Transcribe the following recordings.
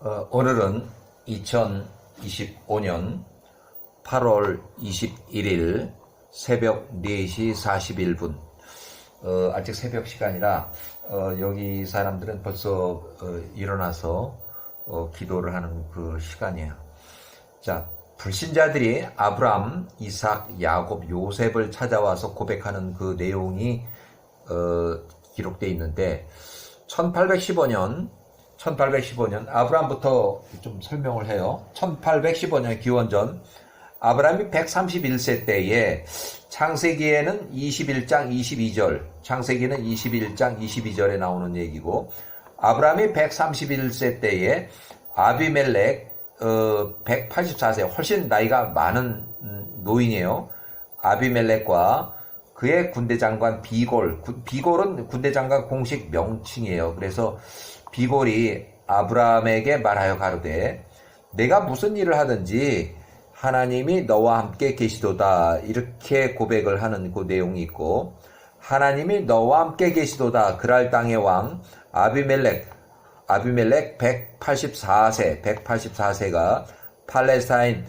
어, 오늘은 2025년 8월 21일 새벽 4시 41분. 어, 아직 새벽 시간이라 어, 여기 사람들은 벌써 어, 일어나서 어, 기도를 하는 그 시간이에요. 자, 불신자들이 아브람, 이삭, 야곱, 요셉을 찾아와서 고백하는 그 내용이 어, 기록되어 있는데 1815년 1815년 아브람부터 좀 설명을 해요. 1815년 기원전 아브람이 131세 때에 창세기에는 21장 22절, 창세기는 21장 22절에 나오는 얘기고 아브람이 131세 때에 아비멜렉 어, 184세 훨씬 나이가 많은 음, 노인이에요. 아비멜렉과 그의 군대 장관 비골, 구- 비골은 군대 장관 공식 명칭이에요. 그래서 비골이 아브라함에게 말하여 가로되 내가 무슨 일을 하든지 하나님이 너와 함께 계시도다. 이렇게 고백을 하는 그 내용이 있고 하나님이 너와 함께 계시도다. 그랄 땅의 왕 아비멜렉 아비멜렉 184세 184세가 팔레스타인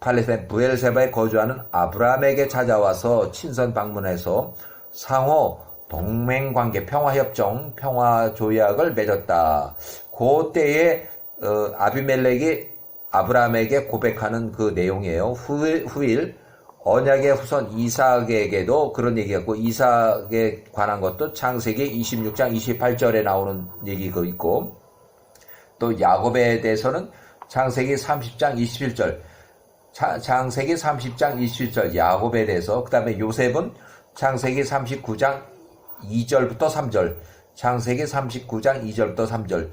팔레스타인 부엘세바에 거주하는 아브라함에게 찾아와서 친선 방문해서 상호 동맹관계 평화협정 평화조약을 맺었다. 그때에 어, 아비멜렉이 아브라함에게 고백하는 그 내용이에요. 후일, 후일 언약의 후손 이삭에게도 그런 얘기였고 이삭에 관한 것도 창세기 26장 28절에 나오는 얘기가 있고 또 야곱에 대해서는 창세기 30장 27절 차- 창세기 30장 27절 야곱에 대해서 그 다음에 요셉은 창세기 39장 2절부터 3절 창세기 39장 2절부터 3절.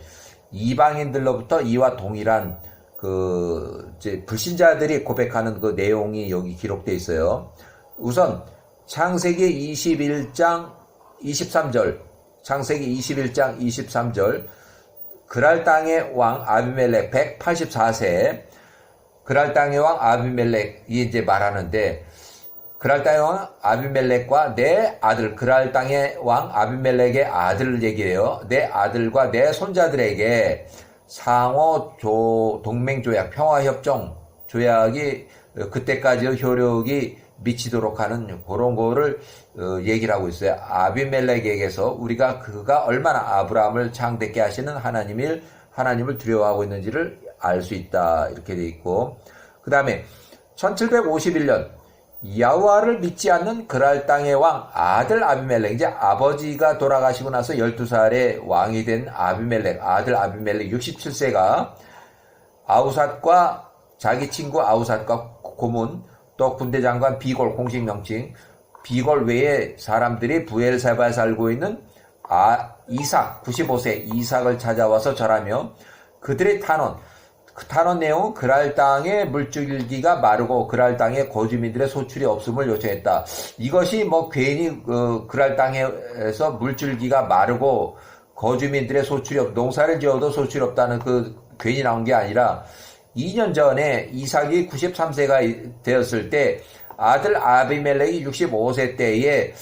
이방인들로부터 이와 동일한 그 불신자들이 고백하는 그 내용이 여기 기록되어 있어요. 우선 창세기 21장 23절 창세기 21장 23절. 그랄 땅의 왕 아비멜렉 184세. 그랄 땅의 왕 아비멜렉이 이제 말하는데 그랄 땅의 왕 아비멜렉과 내 아들 그랄 땅의 왕 아비멜렉의 아들을 얘기해요. 내 아들과 내 손자들에게 상호 조 동맹 조약 평화 협정 조약이 그때까지 효력이 미치도록 하는 그런 거를 어, 얘기를 하고 있어요. 아비멜렉에게서 우리가 그가 얼마나 아브라함을 창대케 하시는 하나님을 하나님을 두려워하고 있는지를 알 수 있다 이렇게 돼 있고 그 다음에 1751년 야후와를 믿지 않는 그랄 땅의 왕 아들 아비멜렉 이제 아버지가 돌아가시고 나서 12살에 왕이 된 아비멜렉 아들 아비멜렉 67세가 아우삿과 자기 친구 아우삿과 고문 또 군대 장관 비골 공식 명칭 비골 외에 사람들이 부엘세바에 살고 있는 아 이삭 95세 이삭을 찾아와서 절하며 그들의 탄원 그 탄원 내용은 그랄 땅의 물줄기가 마르고 그랄 땅에 거주민들의 소출이 없음을 요청했다. 이것이 뭐 괜히 어, 그랄 땅에서 물줄기가 마르고 거주민들의 소출이 없, 농사를 지어도 소출이 없다는 그 괜히 나온 게 아니라 2년 전에 이삭이 93세가 되었을 때 아들 아비멜렉이 65세 때에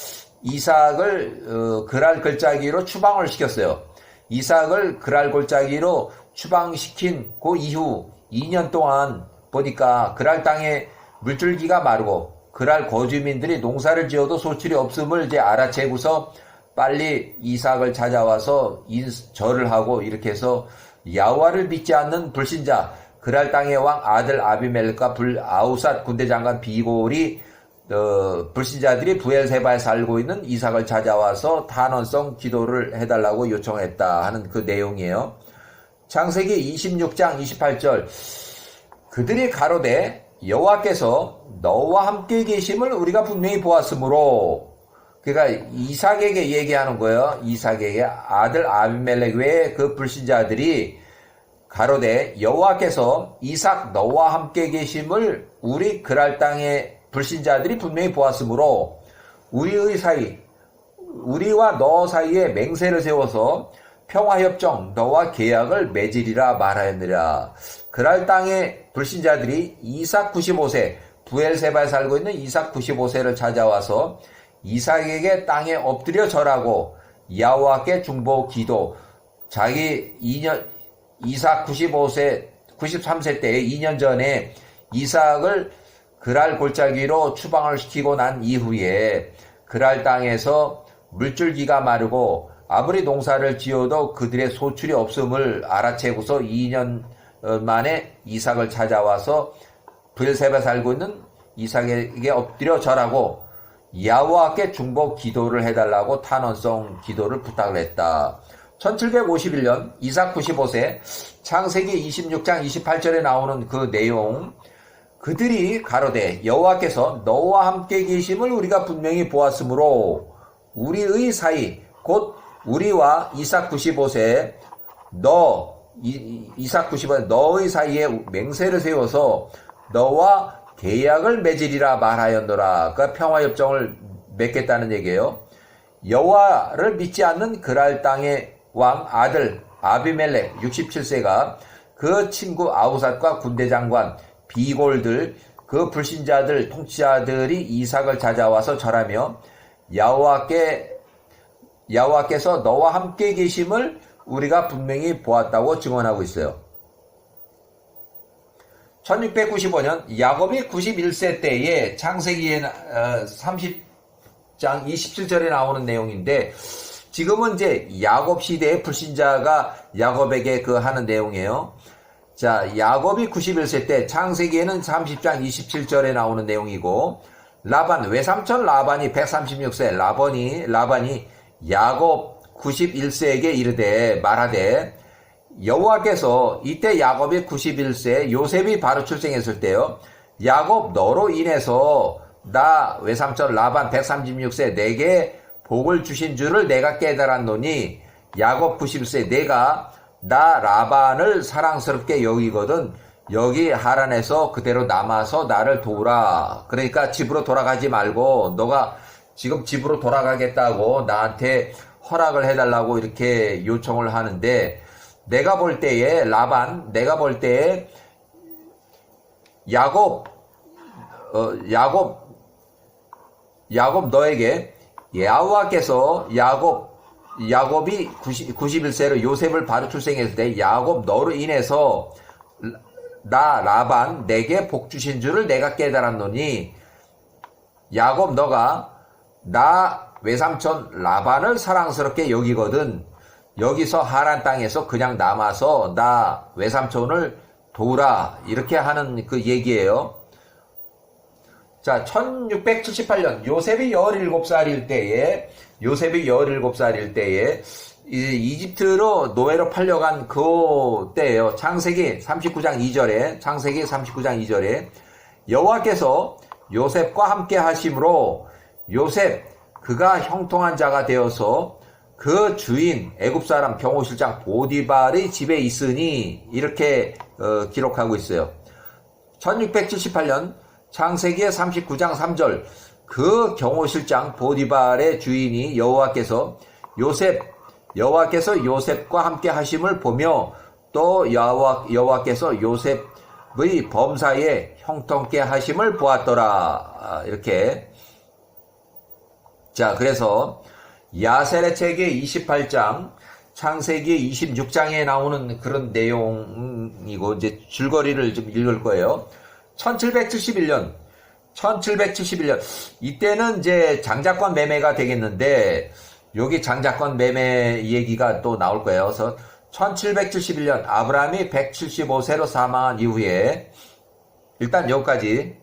이삭을 어, 그랄 글자기로 추방을 시켰어요. 이삭을 그랄 골짜기로 추방시킨 그 이후 2년 동안 보니까 그랄 땅에 물줄기가 마르고 그랄 거주민들이 농사를 지어도 소출이 없음을 이제 알아채고서 빨리 이삭을 찾아와서 인- 절을 하고 이렇게 해서 야후와를 믿지 않는 불신자 그랄 땅의 왕 아들 아비멜렉과 불 아우삿 군대 장관 비골이 어, 불신자들이 부엘세바에 살고 있는 이삭을 찾아와서 탄원성 기도를 해달라고 요청했다 하는 그 내용이에요. 창세기 26장 28절 그들이 가로되 여호와께서 너와 함께 계심을 우리가 분명히 보았으므로 그러니까 이삭에게 얘기하는 거예요. 이삭에게 아들 아비멜렉 외에 그 불신자들이 가로되 여호와께서 이삭 너와 함께 계심을 우리 그랄 땅의 불신자들이 분명히 보았으므로 우리의 사이 우리와 너 사이에 맹세를 세워서 평화협정 너와 계약을 맺으리라 말하였느라. 그랄 땅의 불신자들이 이삭 95세 부엘세바에 살고 있는 이삭 95세를 찾아와서 이삭에게 땅에 엎드려 절하고 야호와께 중보 기도. 자기 2년 이삭 95세, 93세 때 2년 전에 이삭을 그랄 골짜기로 추방을 시키고 난 이후에 그랄 땅에서 물줄기가 마르고 아무리 농사를 지어도 그들의 소출이 없음을 알아채고서 2년 만에 이삭을 찾아와서 브엘세바 살고 있는 이삭에게 엎드려 절하고 야호와께 중복 기도를 해달라고 탄원성 기도를 부탁을 했다. 1751년 이삭 95세 창세기 26장 28절에 나오는 그 내용 그들이 가로되 여호와께서 너와 함께 계심을 우리가 분명히 보았으므로 우리의 사이 곧 우리와 이삭 95세 너 이, 이삭 95세 너의 사이에 맹세를 세워서 너와 계약을 맺으리라 말하였노라. 그 평화 협정을 맺겠다는 얘기예요. 여호와를 믿지 않는 그랄 땅의 왕 아들 아비멜렉 67세가 그 친구 아우삿과 군대 장관 비골들 그 불신자들 통치자들이 이삭을 찾아와서 절하며 야호와께 야호와께서 너와 함께 계심을 우리가 분명히 보았다고 증언하고 있어요. 1695년 야곱이 91세 때에 창세기에 30장 27절에 나오는 내용인데 지금은 이제 야곱 시대의 불신자가 야곱에게 그 하는 내용이에요. 자, 야곱이 91세 때 창세기에는 30장 27절에 나오는 내용이고 라반 외삼촌 라반이 136세 라반이 라반이 야곱 91세에게 이르되 말하되 여호와께서 이때 야곱이 91세 요셉이 바로 출생했을 때요. 야곱 너로 인해서 나 외삼촌 라반 136세 내게 복을 주신 줄을 내가 깨달았노니 야곱 91세 내가 나 라반을 사랑스럽게 여기거든 여기 하란에서 그대로 남아서 나를 도우라. 그러니까 집으로 돌아가지 말고 너가 지금 집으로 돌아가겠다고 나한테 허락을 해달라고 이렇게 요청을 하는데 내가 볼 때에 라반, 내가 볼 때에 야곱, 어, 야곱, 야곱 너에게 야후와께서 야곱, 야곱이 90, 91세로 요셉을 바로 출생했을 때 야곱 너로 인해서 나 라반 내게 복 주신 줄을 내가 깨달았노니 야곱 너가 나 외삼촌 라반을 사랑스럽게 여기거든 여기서 하란 땅에서 그냥 남아서 나 외삼촌을 도우라 이렇게 하는 그 얘기예요. 자, 1678년 요셉이 17살일 때에 요셉이 17살일 때에 이집트로 노예로 팔려간 그 때예요. 창세기 39장 2절에 창세기 39장 2절에 여호와께서 요셉과 함께 하심으로 요셉 그가 형통한 자가 되어서 그 주인 애굽 사람 경호실장 보디발의 집에 있으니 이렇게 어, 기록하고 있어요. 1678년 창세기의 39장 3절 그 경호실장 보디발의 주인이 여호와께서 요셉 여호와께서 요셉과 함께 하심을 보며 또 여호와 여호와께서 요셉의 범사에 형통케 하심을 보았더라 아, 이렇게 자 그래서 야셀의 책의 28장 창세기 26장에 나오는 그런 내용이고 이제 줄거리를 좀 읽을 거예요. 1771년 1771년 이때는 이제 장자권 매매가 되겠는데 여기 장자권 매매 얘기가 또 나올 거예요. 그래서 1771년 아브라함이 175세로 사망한 이후에 일단 여기까지